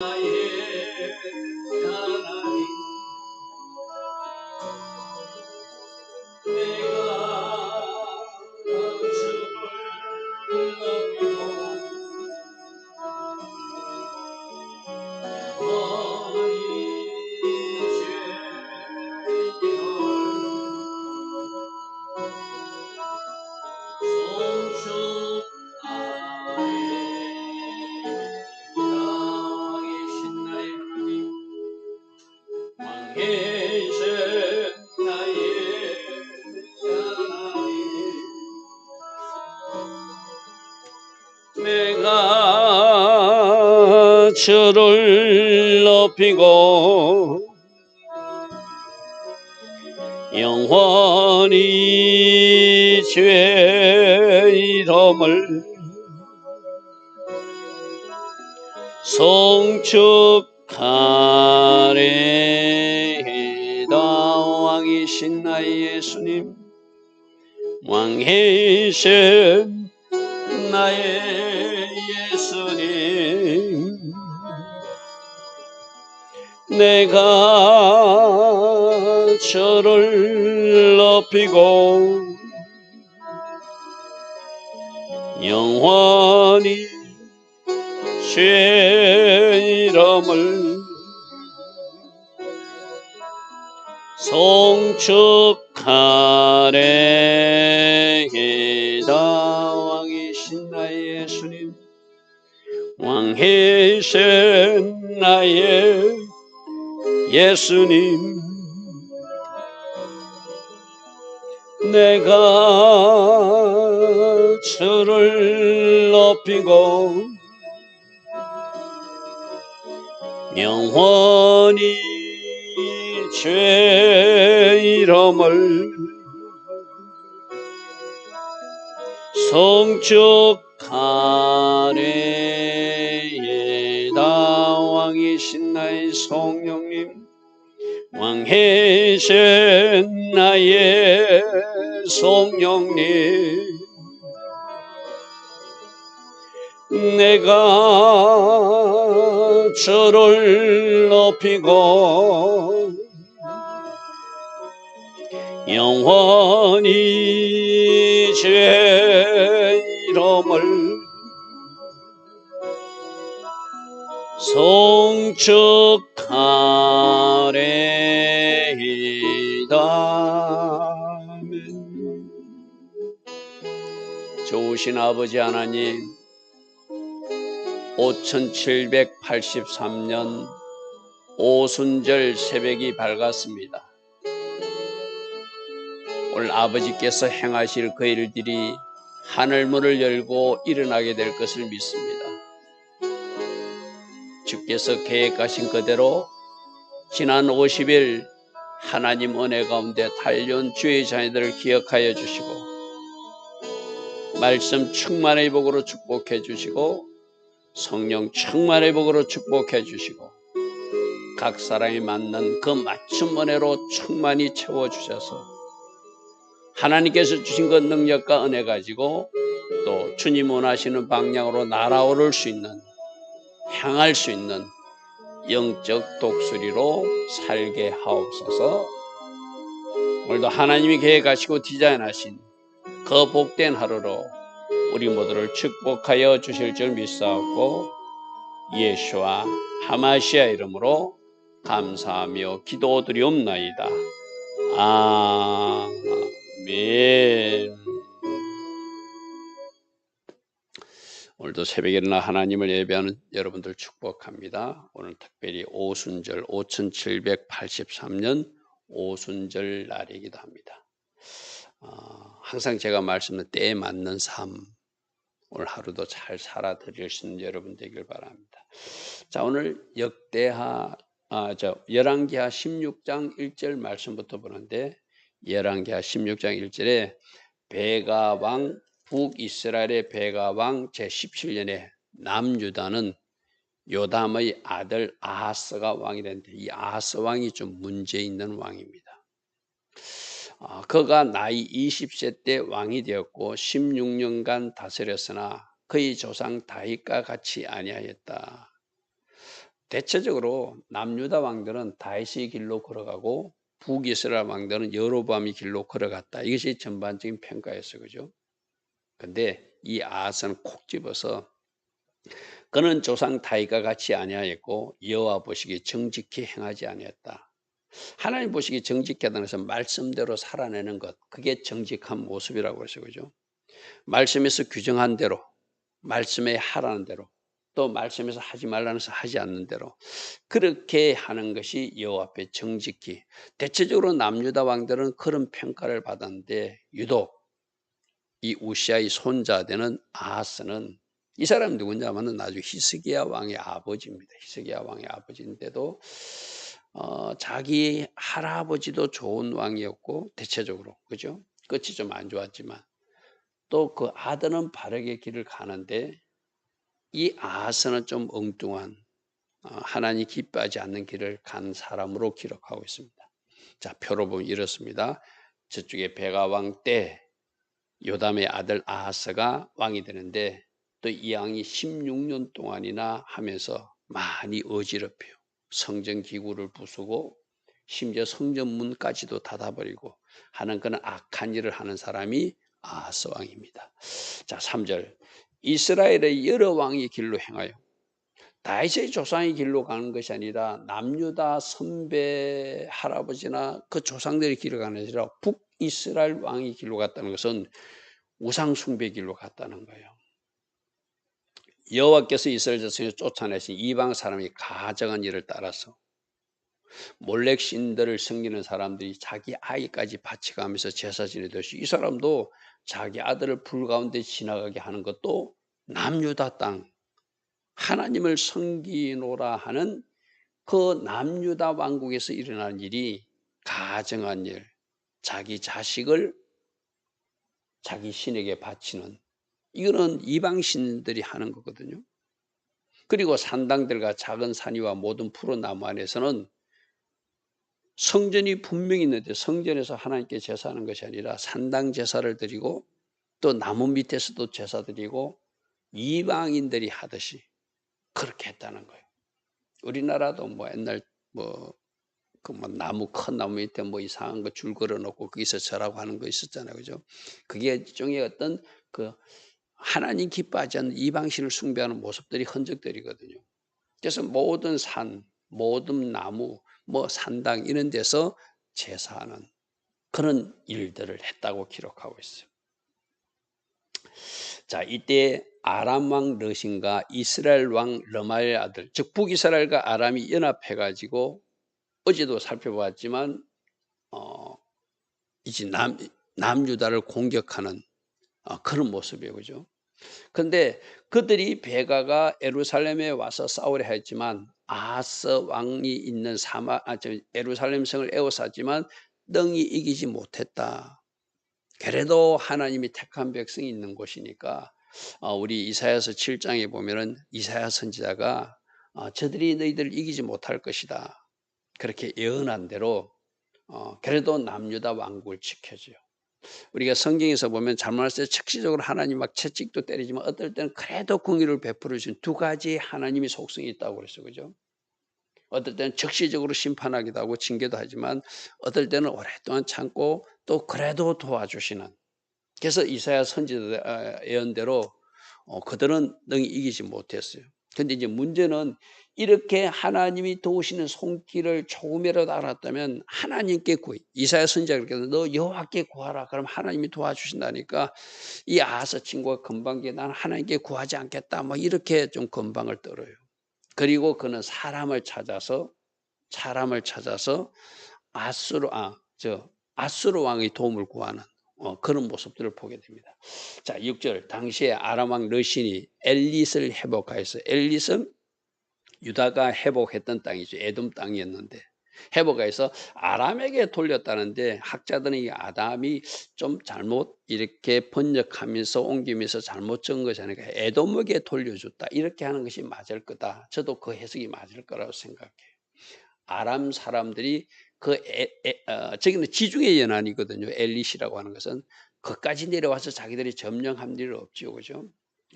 나 주를 높이고 영원히 죄 이름을 송축하리이다 왕이신 나의 예수님 왕이신 나의 내가 저를 높이고 영원히 죄 이름을 송축하래이다 왕이신 나의 예수님 왕이신 나의 예수님 내가 주를 높이고 영원히 죄 이름을 송축하리이다. 왕이신 나의 성령님 왕이신 나의 성령님 내가 저를 높이고 영원히 죄 이름을 송축하래이다. 좋으신 아버지 하나님 5783년 오순절 새벽이 밝았습니다. 오늘 아버지께서 행하실 그 일들이 하늘문을 열고 일어나게 될 것을 믿습니다. 주께서 계획하신 그대로 지난 50일 하나님 은혜 가운데 달려온 주의 자녀들을 기억하여 주시고 말씀 충만의 복으로 축복해 주시고 성령 충만의 복으로 축복해 주시고 각 사람이 맞는 그 맞춤 은혜로 충만히 채워 주셔서 하나님께서 주신 그 능력과 은혜 가지고 또 주님 원하시는 방향으로 날아오를 수 있는 향할 수 있는 영적 독수리로 살게 하옵소서. 오늘도 하나님이 계획하시고 디자인하신 그 복된 하루로 우리 모두를 축복하여 주실 줄 믿사옵고 예수와 하마시아 이름으로 감사하며 기도드리옵나이다. 아멘. 오늘도 새벽에 일어나 하나님을 예배하는 여러분들 축복합니다. 오늘 특별히 오순절 5783년 오순절 날이기도 합니다. 어, 항상 제가 말씀드린 때에 맞는 삶 오늘 하루도 잘 살아 드릴 수 있는 여러분 되길 바랍니다. 자 오늘 역대하 아, 저 열왕기하 16장 1절 말씀부터 보는데 열왕기하 16장 1절에 베가 왕 북이스라엘의 베가 왕 제17년에 남유다는 요담의 아들 아하스가 왕이 됐는데 이 아하스 왕이 좀 문제 있는 왕입니다. 아, 그가 나이 20세 때 왕이 되었고 16년간 다스렸으나 그의 조상 다윗과 같이 아니하였다. 대체적으로 남유다 왕들은 다윗의 길로 걸어가고 북이스라엘 왕들은 여로보암의 길로 걸어갔다. 이것이 전반적인 평가였어요. 그죠? 근데 이 아하스는 콕 집어서 그는 조상 다윗과 같이 아니하였고 여호와 보시기 정직히 행하지 아니했다. 하나님 보시기 정직하다는 것은 말씀대로 살아내는 것. 그게 정직한 모습이라고 해서 그죠? 말씀에서 규정한 대로 말씀에 하라는 대로 또 말씀에서 하지 말라는 것을 하지 않는 대로 그렇게 하는 것이 여호와 앞에 정직히 대체적으로 남유다 왕들은 그런 평가를 받았는데 유독 이 우시아의 손자 되는 아하스는 이 사람 누구냐면은 나중에 히스기야 왕의 아버지입니다. 히스기야 왕의 아버지인데도 어, 자기 할아버지도 좋은 왕이었고 대체적으로 그죠? 끝이 좀 안 좋았지만 또 그 아들은 바르게 길을 가는데 이 아하스는 좀 엉뚱한 어, 하나님 기뻐하지 않는 길을 간 사람으로 기록하고 있습니다. 자 표로 보면 이렇습니다. 저쪽에 베가 왕 때 요담의 아들 아하스가 왕이 되는데 또 이 왕이 16년 동안이나 하면서 많이 어지럽혀요. 성전 기구를 부수고 심지어 성전문까지도 닫아버리고 하는 그런 악한 일을 하는 사람이 아하스 왕입니다. 자, 3절. 이스라엘의 여러 왕의 길로 행하여 다윗의 조상의 길로 가는 것이 아니라 남유다 선배 할아버지나 그 조상들의 길로 가는 것이 아니라 북 이스라엘 왕의 길로 갔다는 것은 우상 숭배 길로 갔다는 거예요. 여호와께서 이스라엘 자손을 쫓아내신 이방 사람이 가정한 일을 따라서 몰렉 신들을 섬기는 사람들이 자기 아이까지 바치가면서 제사 지내듯이 이 사람도 자기 아들을 불 가운데 지나가게 하는 것도 남유다 땅 하나님을 섬기노라 하는 그 남유다 왕국에서 일어난 일이 가정한 일, 자기 자식을 자기 신에게 바치는 이거는 이방 신들이 하는 거거든요. 그리고 산당들과 작은 산이와 모든 푸른 나무 안에서는 성전이 분명히 있는데 성전에서 하나님께 제사하는 것이 아니라 산당 제사를 드리고 또 나무 밑에서도 제사 드리고 이방인들이 하듯이 그렇게 했다는 거예요. 우리나라도 뭐 옛날 뭐 그 뭐 나무 큰 나무 밑에 뭐 이상한 거 줄 걸어 놓고 거기서 절하고 하는 거 있었잖아요. 그죠? 그게 일종의 어떤 그 하나님 기뻐하지 않는 이방신을 숭배하는 모습들이 흔적들이거든요. 그래서 모든 산, 모든 나무, 뭐 산당 이런 데서 제사하는 그런 일들을 했다고 기록하고 있어요. 자, 이때 아람 왕 르신과 이스라엘 왕 르마의 아들, 즉 북이스라엘과 아람이 연합해 가지고 어제도 살펴보았지만 어 이제 남 남유다를 공격하는 어, 그런 모습이에요. 그죠? 근데 그들이 베가가 에루살렘에 와서 싸우려 했지만 아하스 왕이 있는 사마 아, 저 에루살렘 성을 에워쌌지만 능히 이기지 못했다. 그래도 하나님이 택한 백성이 있는 곳이니까 어, 우리 이사야서 7장에 보면은 이사야 선지자가 어, 저들이 너희들을 이기지 못할 것이다. 그렇게 예언한 대로 어, 그래도 남유다 왕국을 지켜줘요. 우리가 성경에서 보면 잘못했을 때 즉시적으로 하나님 막 채찍도 때리지만 어떨 때는 그래도 공의를 베풀어 주신 두 가지 하나님의 속성이 있다고 그랬어. 그죠? 어떨 때는 즉시적으로 심판하기도 하고 징계도 하지만 어떨 때는 오랫동안 참고 또 그래도 도와주시는 그래서 이사야 선지자 아, 예언대로 어, 그들은 능히 이기지 못했어요. 근데 이제 문제는 이렇게 하나님이 도우시는 손길을 조금이라도 알았다면 하나님께 구해. 이사야 선지자가 그렇게 너 여호와께 구하라. 그럼 하나님이 도와주신다니까 이 아하스 친구가 건방지게 나는 하나님께 구하지 않겠다. 뭐 이렇게 좀 건방을 떨어요. 그리고 그는 사람을 찾아서 사람을 찾아서 아수르 아저 아수르 왕의 도움을 구하는 어, 그런 모습들을 보게 됩니다. 자, 6절 당시에 아람 왕 르신이 엘릿을 회복하였어요. 엘릿은 유다가 회복했던 땅이죠. 에돔 땅이었는데 회복해서 아람에게 돌렸다는데 학자들은 이 아담이 좀 잘못 이렇게 번역하면서 옮기면서 잘못 적은 것이 아니라 에돔에게 돌려줬다 이렇게 하는 것이 맞을 거다. 저도 그 해석이 맞을 거라고 생각해요. 아람 사람들이 그 어, 저기는 지중해 연안이거든요. 엘리시라고 하는 것은 그까지 내려와서 자기들이 점령한 일은 없죠, 그죠?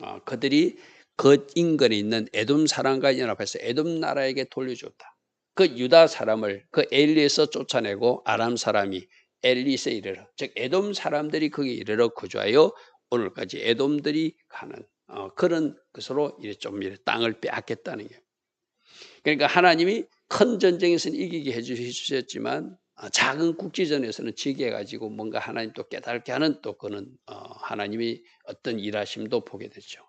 어, 그들이 그 인근에 있는 에돔 사람과 연합해서 에돔 나라에게 돌려줬다. 그 유다 사람을 그 엘리에서 쫓아내고 아람 사람이 엘리스에 이르러 즉 에돔 사람들이 거기 이르러 거주하여 오늘까지 에돔들이 가는 어, 그런 것으로 이래 좀 이래 땅을 빼앗겠다는 게 그러니까 하나님이 큰 전쟁에서는 이기게 해주셨지만 어, 작은 국지전에서는 지게 가지고 뭔가 하나님 또 깨닫게 하는 또 그는 어, 하나님이 어떤 일하심도 보게 되죠.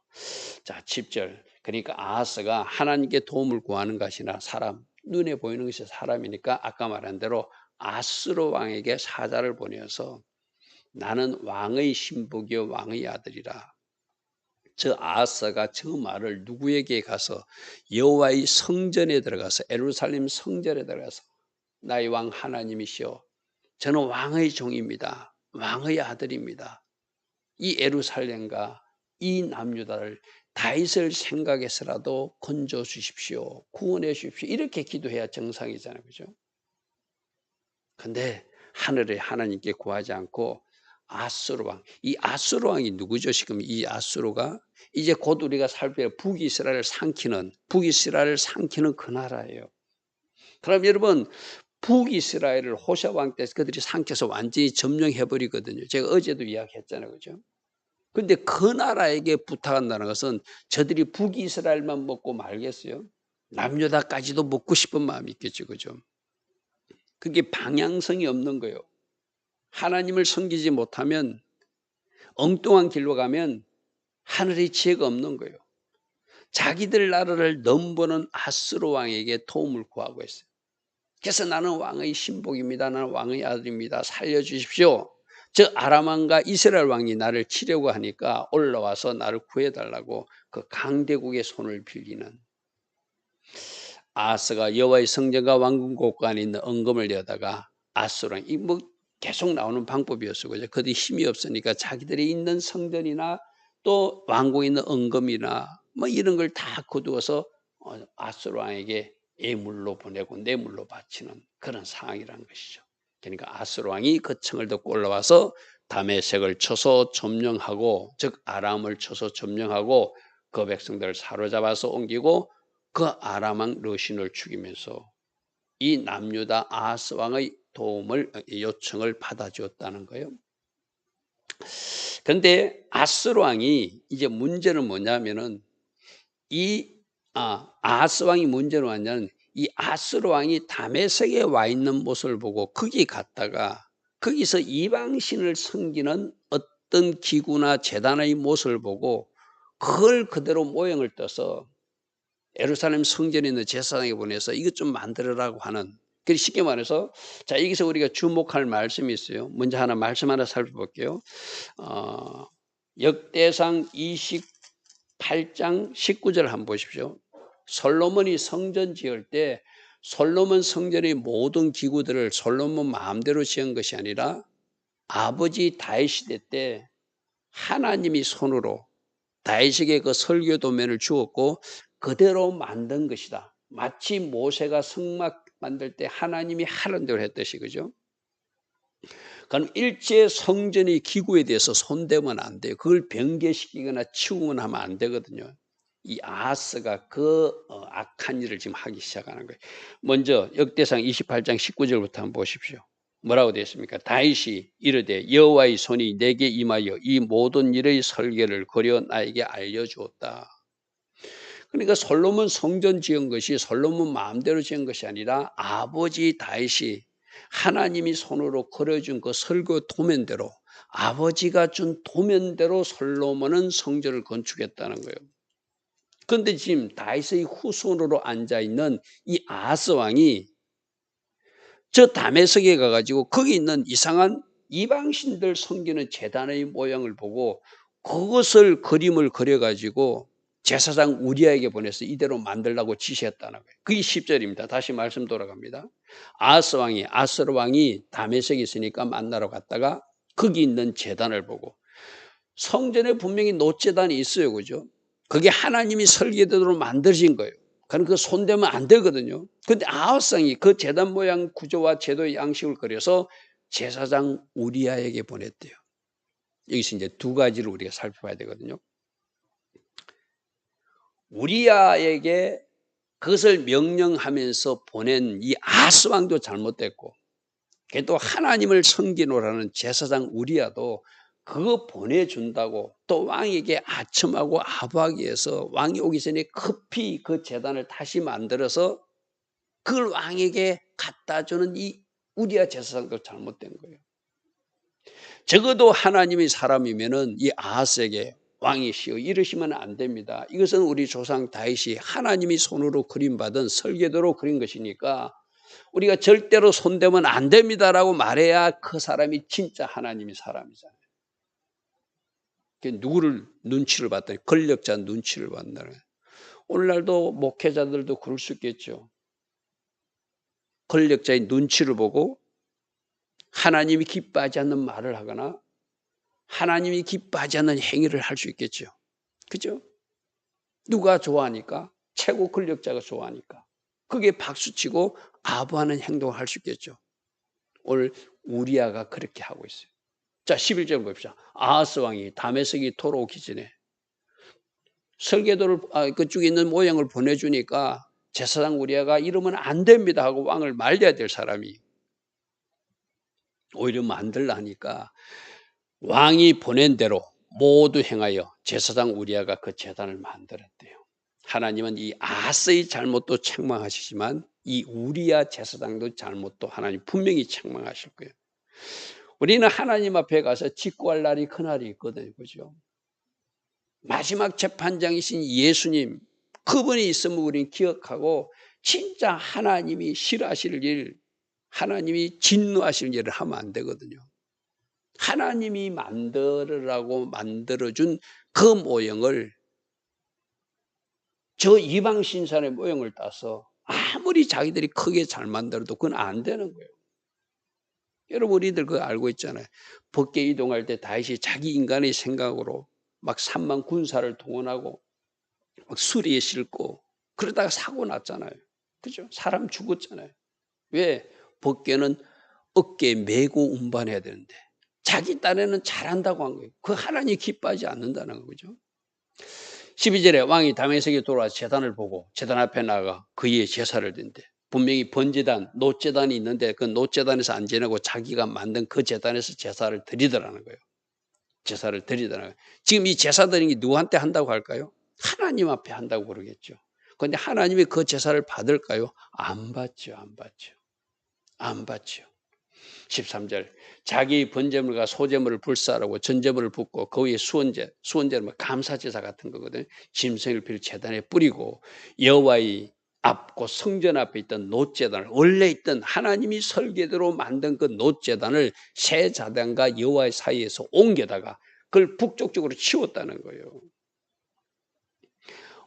자, 10절. 그러니까 아하스가 하나님께 도움을 구하는 것이나 사람 눈에 보이는 것이 사람이니까 아까 말한 대로 아스로 왕에게 사자를 보내서 나는 왕의 신복이요 왕의 아들이라. 저 아하스가 저 말을 누구에게 가서 여호와의 성전에 들어가서 에루살렘 성전에 들어가서 나의 왕 하나님이시여 저는 왕의 종입니다. 왕의 아들입니다. 이 에루살렘과 이 남유다를 다윗을 생각해서라도 건져 주십시오. 구원해 주십시오. 이렇게 기도해야 정상이잖아요. 그죠? 근데 하늘에 하나님께 구하지 않고 아수르 왕. 이 아수르 왕이 누구죠? 지금 이 아수르가 이제 곧 우리가 살펴 북이스라엘을 삼키는 북이스라엘을 삼키는 그 나라예요. 그럼 여러분 북이스라엘을 호샤 왕때 그들이 삼켜서 완전히 점령해 버리거든요. 제가 어제도 이야기했잖아요. 그죠? 근데 그 나라에게 부탁한다는 것은 저들이 북이스라엘만 먹고 말겠어요? 남유다까지도 먹고 싶은 마음이 있겠죠. 그죠? 그게 방향성이 없는 거예요. 하나님을 섬기지 못하면 엉뚱한 길로 가면 하늘의 지혜가 없는 거예요. 자기들 나라를 넘보는 아스로 왕에게 도움을 구하고 있어요. 그래서 나는 왕의 신복입니다. 나는 왕의 아들입니다. 살려주십시오. 저 아람왕과 이스라엘 왕이 나를 치려고 하니까 올라와서 나를 구해달라고 그 강대국의 손을 빌리는 아스가 여호와의 성전과 왕궁 곳간에 있는 언금을 여다가 아스랑 이뭐 계속 나오는 방법이었어 그죠? 그들이 힘이 없으니까 자기들이 있는 성전이나 또 왕궁에 있는 언금이나 뭐 이런 걸 다 거두어서 어, 아스로 왕에게 예물로 보내고 뇌물로 바치는 그런 상황이라는 것이죠. 그러니까 아스로 왕이 그 청을 듣고 올라와서 다메색을 쳐서 점령하고 즉 아람을 쳐서 점령하고 그 백성들을 사로잡아서 옮기고 그 아람 왕 러신을 죽이면서 이 남유다 아스 왕의 도움을 요청을 받아주었다는 거예요. 근데 아스로 왕이 이제 문제는 뭐냐면은 이 아, 아스 왕이 문제는 뭐냐면 이 아스로 왕이 다메섹에 와 있는 모습을 보고 거기 갔다가 거기서 이방신을 섬기는 어떤 기구나 재단의 모습을 보고 그걸 그대로 모형을 떠서 에루살렘 성전에 있는 제사장에 보내서 이것 좀 만들어라고 하는 그 쉽게 말해서 자 여기서 우리가 주목할 말씀이 있어요. 먼저 하나 말씀 하나 살펴볼게요. 어, 역대상 28장 19절 한번 보십시오. 솔로몬이 성전 지을 때 솔로몬 성전의 모든 기구들을 솔로몬 마음대로 지은 것이 아니라 아버지 다윗 시대 때 하나님이 손으로 다윗에게 그 설교 도면을 주었고 그대로 만든 것이다. 마치 모세가 성막 만들 때 하나님이 하는 대로 했듯이 그죠? 그럼 일제 성전의 기구에 대해서 손대면 안 돼요. 그걸 변개시키거나 치우면 하면 안 되거든요. 이 아하스가 그 어, 악한 일을 지금 하기 시작하는 거예요. 먼저 역대상 28장 19절부터 한번 보십시오. 뭐라고 되어 있습니까? 다윗이 이르되 여호와의 손이 내게 임하여 이 모든 일의 설계를 그려 나에게 알려 주었다. 그러니까 솔로몬 성전 지은 것이 솔로몬 마음대로 지은 것이 아니라 아버지 다윗이 하나님이 손으로 그려준 그 설교 도면대로 아버지가 준 도면대로 솔로몬은 성전을 건축했다는 거예요. 그런데 지금 다윗의 후손으로 앉아 있는 이 아하스 왕이 저 담에석에 가가지고 거기 있는 이상한 이방신들 섬기는 재단의 모양을 보고 그것을 그림을 그려가지고 제사장 우리아에게 보내서 이대로 만들라고 지시했다는 거예요. 그게 10절입니다. 다시 말씀 돌아갑니다. 아스 왕이 아스르 왕이 담에색에 있으니까 만나러 갔다가 거기 있는 재단을 보고 성전에 분명히 노재단이 있어요. 그죠? 그게 하나님이 설계대로 만드신 거예요. 그럼 그 손대면 안 되거든요. 근데 아우상이 그 재단 모양 구조와 제도의 양식을 그려서 제사장 우리아에게 보냈대요. 여기서 이제 두 가지를 우리가 살펴봐야 되거든요. 우리아에게 그것을 명령하면서 보낸 이 아스 왕도 잘못됐고 또 하나님을 섬기노라는 제사장 우리아도 그거 보내준다고 또 왕에게 아첨하고 아부하기 위해서 왕이 오기 전에 급히 그 재단을 다시 만들어서 그걸 왕에게 갖다 주는 이 우리아 제사장도 잘못된 거예요. 적어도 하나님의 사람이면은 이 아하스에게 왕이시여 이러시면 안 됩니다. 이것은 우리 조상 다윗이 하나님이 손으로 그림받은 설계도로 그린 것이니까 우리가 절대로 손대면 안 됩니다라고 말해야 그 사람이 진짜 하나님의 사람이잖아요. 누구를 눈치를 봤더니 권력자 눈치를 거예요. 오늘날도 목회자들도 그럴 수 있겠죠. 권력자의 눈치를 보고 하나님이 기뻐하지 않는 말을 하거나 하나님이 기뻐하지 않는 행위를 할 수 있겠죠. 그죠? 누가 좋아하니까? 최고 권력자가 좋아하니까. 그게 박수치고 아부하는 행동을 할 수 있겠죠. 오늘 우리아가 그렇게 하고 있어요. 자, 11절 봅시다. 아하스 왕이 다메섹이 돌아오기 전에 설계도를 아, 그쪽에 있는 모양을 보내주니까 제사장 우리아가 이러면 안 됩니다 하고 왕을 말려야 될 사람이 오히려 만들라 하니까 왕이 보낸 대로 모두 행하여 제사장 우리아가 그 재단을 만들었대요. 하나님은 이 아스의 잘못도 책망하시지만 이 우리아 제사장도 잘못도 하나님 분명히 책망하실 거예요. 우리는 하나님 앞에 가서 직구할 날이 그날이 있거든요. 그죠? 마지막 재판장이신 예수님, 그분이 있으면 우리는 기억하고 진짜 하나님이 싫어하실 일, 하나님이 진노하실 일을 하면 안 되거든요. 하나님이 만들으라고 만들어준 그 모형을 저 이방 신산의 모형을 따서 아무리 자기들이 크게 잘 만들어도 그건 안 되는 거예요. 여러분 우리들 그거 알고 있잖아요. 법계 이동할 때 다윗이 자기 인간의 생각으로 막 3만 군사를 동원하고 막 수리에 싣고 그러다가 사고 났잖아요. 그죠? 사람 죽었잖아요. 왜? 법계는 어깨에 메고 운반해야 되는데 자기 딴에는 잘한다고 한 거예요. 그 하나님 기뻐하지 않는다는 거죠. 12절에 왕이 다메섹에 돌아와 재단을 보고 재단 앞에 나가 그의 제사를 드는데 분명히 번제단, 노제단이 있는데 그 노제단에서 안 지내고 자기가 만든 그 제단에서 제사를 드리더라는 거예요. 제사를 드리더라는 거예요. 지금 이 제사 드리는 게 누구한테 한다고 할까요? 하나님 앞에 한다고 그러겠죠. 그런데 하나님이 그 제사를 받을까요? 안 받죠. 안 받죠. 안 받죠. 13절 자기 번제물과 소제물을 불사하고 전제물을 붓고 그 위에 수원제, 수원제는 뭐 감사제사 같은 거거든요. 짐승을 필 재단에 뿌리고 여호와의 앞고 성전 앞에 있던 노제단을 원래 있던 하나님이 설계대로 만든 그 노제단을 새 자단과 여호와의 사이에서 옮겨다가 그걸 북쪽쪽으로 치웠다는 거예요.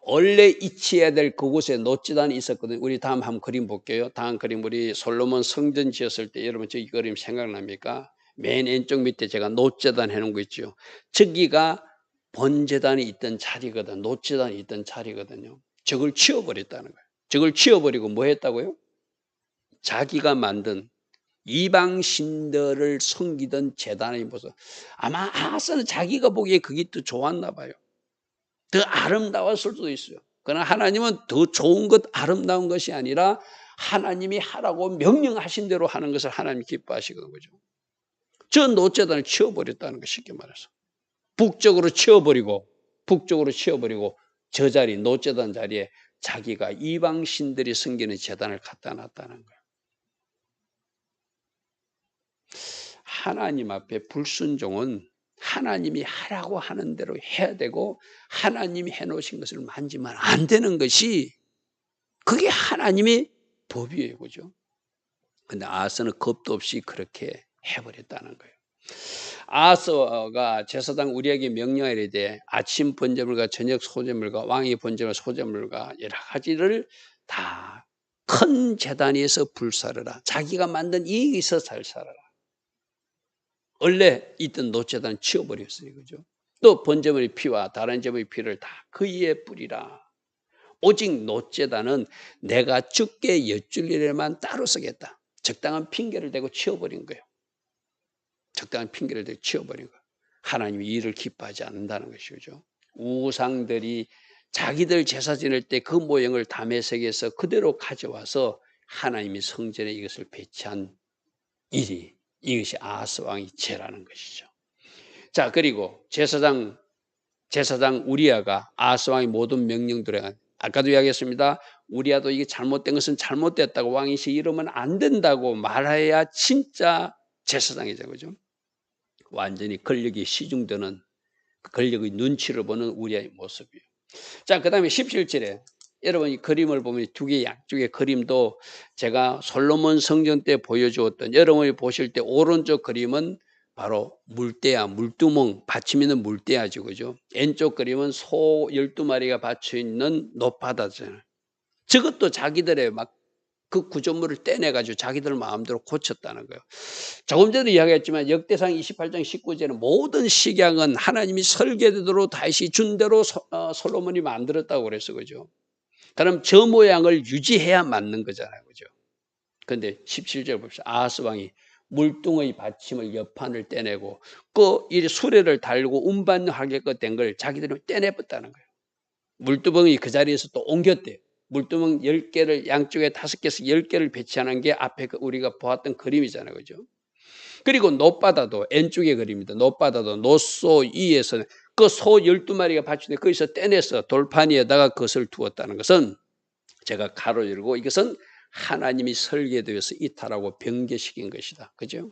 원래 이치해야 될 그곳에 노지단이 있었거든요. 우리 다음 한번 그림 볼게요. 다음 그림 우리 솔로몬 성전 지었을 때 여러분 저 이 그림 생각납니까? 맨 왼쪽 밑에 제가 노재단 해놓은 거 있죠. 저기가 본재단이 있던 자리거든. 노재단이 있던 자리거든요. 저걸 치워버렸다는 거예요. 저걸 치워버리고 뭐 했다고요? 자기가 만든 이방 신들을 섬기던 재단의 모습. 아마 아하스는 자기가 보기에 그게 더 좋았나 봐요. 더 아름다웠을 수도 있어요. 그러나 하나님은 더 좋은 것, 아름다운 것이 아니라 하나님이 하라고 명령하신 대로 하는 것을 하나님 기뻐하시는 거죠. 저 노재단을 치워버렸다는 거 쉽게 말해서. 북쪽으로 치워버리고, 북쪽으로 치워버리고, 저 자리, 노재단 자리에 자기가 이방 신들이 섬기는 재단을 갖다 놨다는 거예요. 하나님 앞에 불순종은 하나님이 하라고 하는 대로 해야 되고 하나님이 해놓으신 것을 만지면 안 되는 것이 그게 하나님의 법이에요. 그죠? 근데 아스는 겁도 없이 그렇게 해버렸다는 거예요. 아스가 제사장 우리에게 명령하려 이르되 아침 번제물과 저녁 소제물과 왕의 번제물 소제물과 여러 가지를 다 큰 재단 위에서 불사르라. 자기가 만든 이익에서 잘 살아라. 원래 있던 노재단은 치워버렸어요. 그죠? 또 번제물의 피와 다른 제물의 피를 다그 위에 뿌리라. 오직 노재단은 내가 죽게 여쭐 일에만 따로 쓰겠다. 적당한 핑계를 대고 치워버린 거예요. 적당한 핑계를 대고 치워버린 거예요. 하나님이 이를 기뻐하지 않는다는 것이죠. 우상들이 자기들 제사 지낼 때 그 모형을 담에색에서 그대로 가져와서 하나님이 성전에 이것을 배치한 일이 이것이 아하스 왕이 죄라는 것이죠. 자 그리고 제사장 제사장 우리아가 아하스 왕의 모든 명령들에 아까도 이야기했습니다. 우리아도 이게 잘못된 것은 잘못됐다고 왕이 이러면 안 된다고 말해야 진짜 제사장이죠. 그죠? 완전히 권력이 시중되는 그 권력의 눈치를 보는 우리아의 모습이에요. 자, 그 다음에 17절에 여러분 이 그림을 보면 두 개 양쪽의 그림도 제가 솔로몬 성전 때 보여주었던 여러분이 보실 때 오른쪽 그림은 바로 물대야, 물두멍, 받침 있는 물대야죠. 그죠? 왼쪽 그림은 소 12마리가 받쳐 있는 노바다잖아요. 저것도 자기들의 막 그 구조물을 떼내가지고 자기들 마음대로 고쳤다는 거예요. 조금 전에 이야기했지만 역대상 28장 19절은 모든 식양은 하나님이 설계대로 다시 준 대로 어, 솔로몬이 만들었다고 그랬어. 그죠? 그럼 저 모양을 유지해야 맞는 거잖아요. 그죠? 근데 17절 봅시다. 아하스 왕이 물뚱의 받침을 옆판을 떼내고 그 수레를 달고 운반하게끔 된걸 자기들은 떼내봤다는 거예요. 물두멍이 그 자리에서 또 옮겼대요. 물두멍 10개를 양쪽에 5개씩 10개를 배치하는 게 앞에 그 우리가 보았던 그림이잖아요. 그죠? 그리고 노바다도 왼쪽의 그림입니다. 노바다도 노소 이에서 그 소 12마리가 받치는데 거기서 떼내서 돌판 위에다가 그것을 두었다는 것은 제가 가로 열고 이것은 하나님이 설계되어서 이탈하고 변개시킨 것이다. 그죠?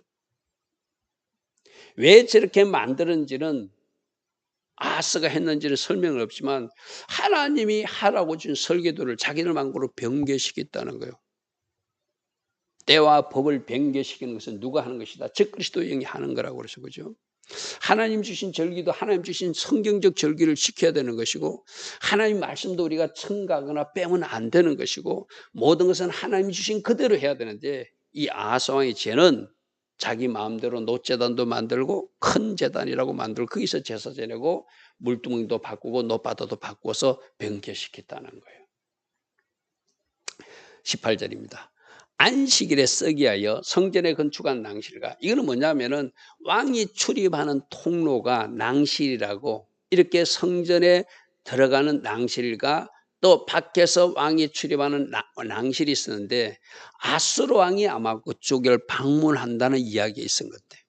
왜 저렇게 만드는지는 아스가 했는지는 설명은 없지만 하나님이 하라고 준 설계도를 자기들 망고로 변개시켰다는 거예요. 때와 법을 변개시키는 것은 누가 하는 것이다. 즉 그리스도 영이 하는 거라고 그래서 그죠? 하나님 주신 절기도 하나님 주신 성경적 절기를 지켜야 되는 것이고 하나님 말씀도 우리가 첨가하거나 빼면 안 되는 것이고 모든 것은 하나님 주신 그대로 해야 되는데 이 아하스왕의 죄는 자기 마음대로 노재단도 만들고 큰 재단이라고 만들고 거기서 제사 지내고 물두멍도 바꾸고 노바다도 바꾸어서 변개시켰다는 거예요. 18절입니다. 안식일에 쓰기 하여 성전에 건축한 낭실과 이거는 뭐냐면은 왕이 출입하는 통로가 낭실이라고 이렇게 성전에 들어가는 낭실과 또 밖에서 왕이 출입하는 낭실이 있었는데 아수르 왕이 아마 그쪽을 방문한다는 이야기가 있은 것 같아요.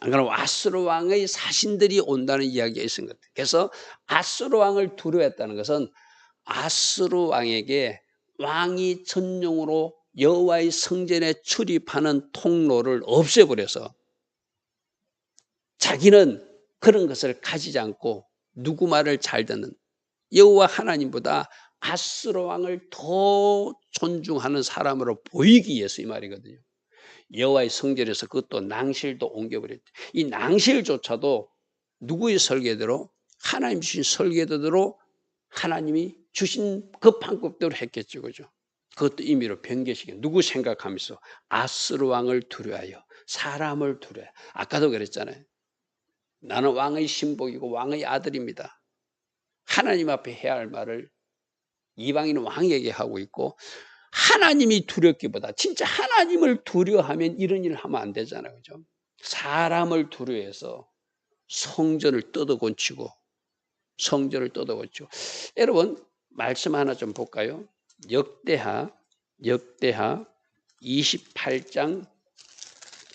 안 그러면 아수르 왕의 사신들이 온다는 이야기가 있은 것 같아요. 그래서 아수르 왕을 두려워했다는 것은 아수르 왕에게 왕이 전용으로 여호와의 성전에 출입하는 통로를 없애버려서 자기는 그런 것을 가지지 않고 누구 말을 잘 듣는 여호와 하나님보다 아스로 왕을 더 존중하는 사람으로 보이기 위해서 이 말이거든요. 여호와의 성전에서 그것도 낭실도 옮겨버렸대. 이 낭실조차도 누구의 설계대로 하나님 주신 설계대로 하나님이 주신 그 방법대로 했겠죠, 그죠? 그것도 임의로 변개시켜 누구 생각하면서 아스르 왕을 두려워하여 사람을 두려워. 아까도 그랬잖아요. 나는 왕의 신복이고 왕의 아들입니다. 하나님 앞에 해야 할 말을 이방인 왕에게 하고 있고 하나님이 두렵기보다 진짜 하나님을 두려워하면 이런 일을 하면 안 되잖아요. 그죠? 사람을 두려워해서 성전을 뜯어곤치고 성전을 뜯어곤치고 여러분 말씀 하나 좀 볼까요? 역대하 역대하 28장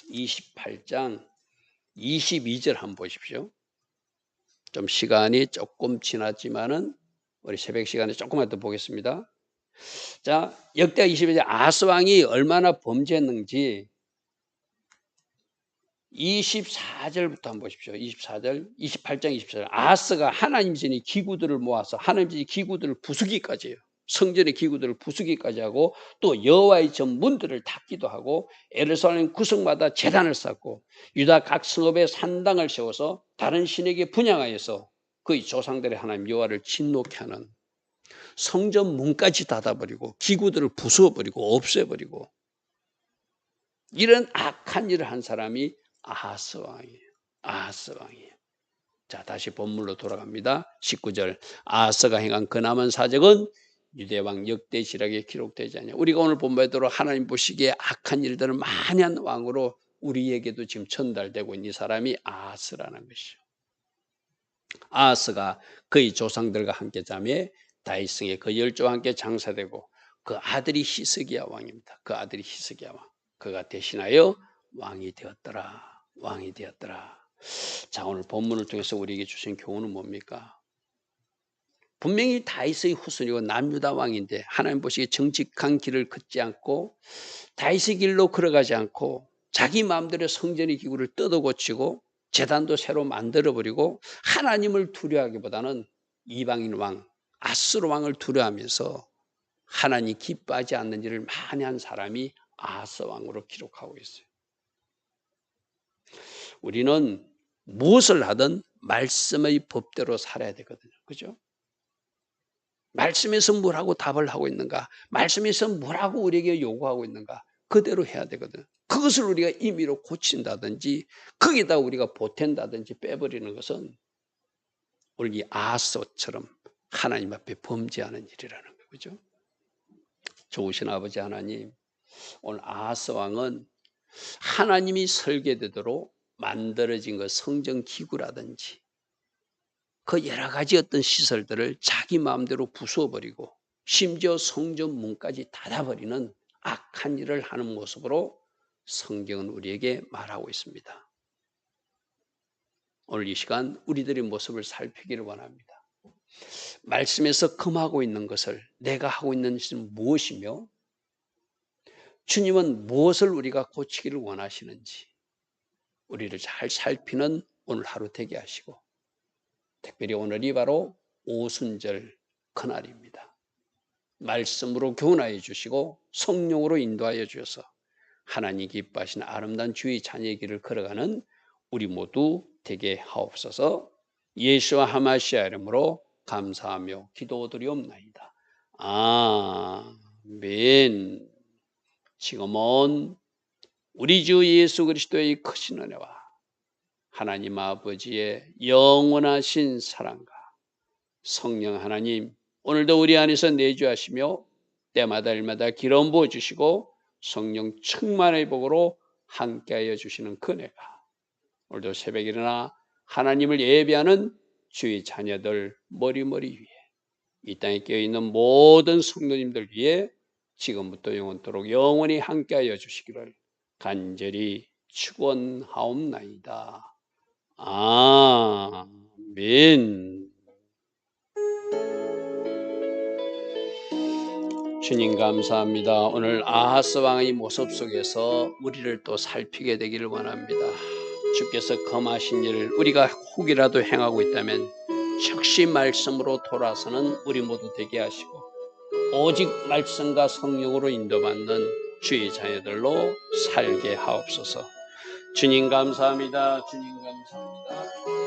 28장 22절 한번 보십시오. 좀 시간이 조금 지났지만은 우리 새벽 시간에 조금만 더 보겠습니다. 자, 역대하 22절 아스 왕이 얼마나 범죄했는지 24절부터 한번 보십시오. 24절, 28장 24절. 아스가 하나님 전의 기구들을 모아서 하나님 전의 기구들을 부수기까지 해요. 성전의 기구들을 부수기까지 하고 또 여호와의 전 문들을 닫기도 하고 에르살렘 구석마다 재단을 쌓고 유다 각 성읍에 산당을 세워서 다른 신에게 분양하여서 그의 조상들의 하나님 여호와를 진노케 하는 성전 문까지 닫아버리고 기구들을 부수어버리고 없애버리고 이런 악한 일을 한 사람이 아하스 왕이에요. 아하스 왕이에요. 자 다시 본물로 돌아갑니다. 19절 아하스가 행한 그 남은 사적은 유대왕 역대시락에 기록되지 않냐. 우리가 오늘 본바대로 하나님 보시기에 악한 일들을 많이 한 왕으로 우리에게도 지금 전달되고 있는 사람이 아스라는 것이죠. 아하스가 그의 조상들과 함께 자매 다이승의 그 열조와 함께 장사되고 그 아들이 히스기야 왕입니다. 그 아들이 히스기야 왕. 그가 대신하여 왕이 되었더라. 왕이 되었더라. 자 오늘 본문을 통해서 우리에게 주신 교훈은 뭡니까? 분명히 다윗의 후손이고 남유다 왕인데 하나님 보시기에 정직한 길을 걷지 않고 다윗의 길로 걸어가지 않고 자기 마음대로 성전의 기구를 뜯어 고치고 재단도 새로 만들어 버리고 하나님을 두려워하기보다는 이방인 왕 아스로 왕을 두려워하면서 하나님 기뻐하지 않는 일을 많이 한 사람이 아하스 왕으로 기록하고 있어요. 우리는 무엇을 하든 말씀의 법대로 살아야 되거든요. 그죠? 말씀에서 뭐라고 답을 하고 있는가? 말씀에서 뭐라고 우리에게 요구하고 있는가? 그대로 해야 되거든. 그것을 우리가 임의로 고친다든지 거기다 우리가 보탠다든지 빼버리는 것은 우리 아하스처럼 하나님 앞에 범죄하는 일이라는 거죠. 좋으신 아버지 하나님, 오늘 아하스 왕은 하나님이 설계되도록 만들어진 그 성전 기구라든지 그 여러 가지 어떤 시설들을 자기 마음대로 부숴버리고 심지어 성전 문까지 닫아버리는 악한 일을 하는 모습으로 성경은 우리에게 말하고 있습니다. 오늘 이 시간 우리들의 모습을 살피기를 원합니다. 말씀에서 금하고 있는 것을 내가 하고 있는 것은 무엇이며 주님은 무엇을 우리가 고치기를 원하시는지 우리를 잘 살피는 오늘 하루 되게 하시고 특별히 오늘이 바로 오순절 그날입니다. 말씀으로 교훈하여 주시고 성령으로 인도하여 주셔서 하나님 기뻐하시는 아름다운 주의 자녀의 길을 걸어가는 우리 모두 되게 하옵소서 예수와 하마시아 이름으로 감사하며 기도드리옵나이다. 아멘. 지금은 우리 주 예수 그리스도의 크신 은혜와 하나님 아버지의 영원하신 사랑과 성령 하나님 오늘도 우리 안에서 내주하시며 때마다 일마다 기름 부어 주시고 성령 충만의 복으로 함께하여 주시는 그네가 오늘도 새벽 일어나 하나님을 예배하는 주의 자녀들 머리머리 위에 이 땅에 깨어있는 모든 성도님들 위해 지금부터 영원토록 영원히 함께하여 주시기를 간절히 축원하옵나이다. 아멘. 주님 감사합니다. 오늘 아하스 왕의 모습 속에서 우리를 또 살피게 되기를 원합니다. 주께서 검하신 일을 우리가 혹이라도 행하고 있다면 즉시 말씀으로 돌아서는 우리 모두 되게 하시고 오직 말씀과 성령으로 인도받는 주의 자녀들로 살게 하옵소서. 주님 감사합니다. 주님 감사합니다.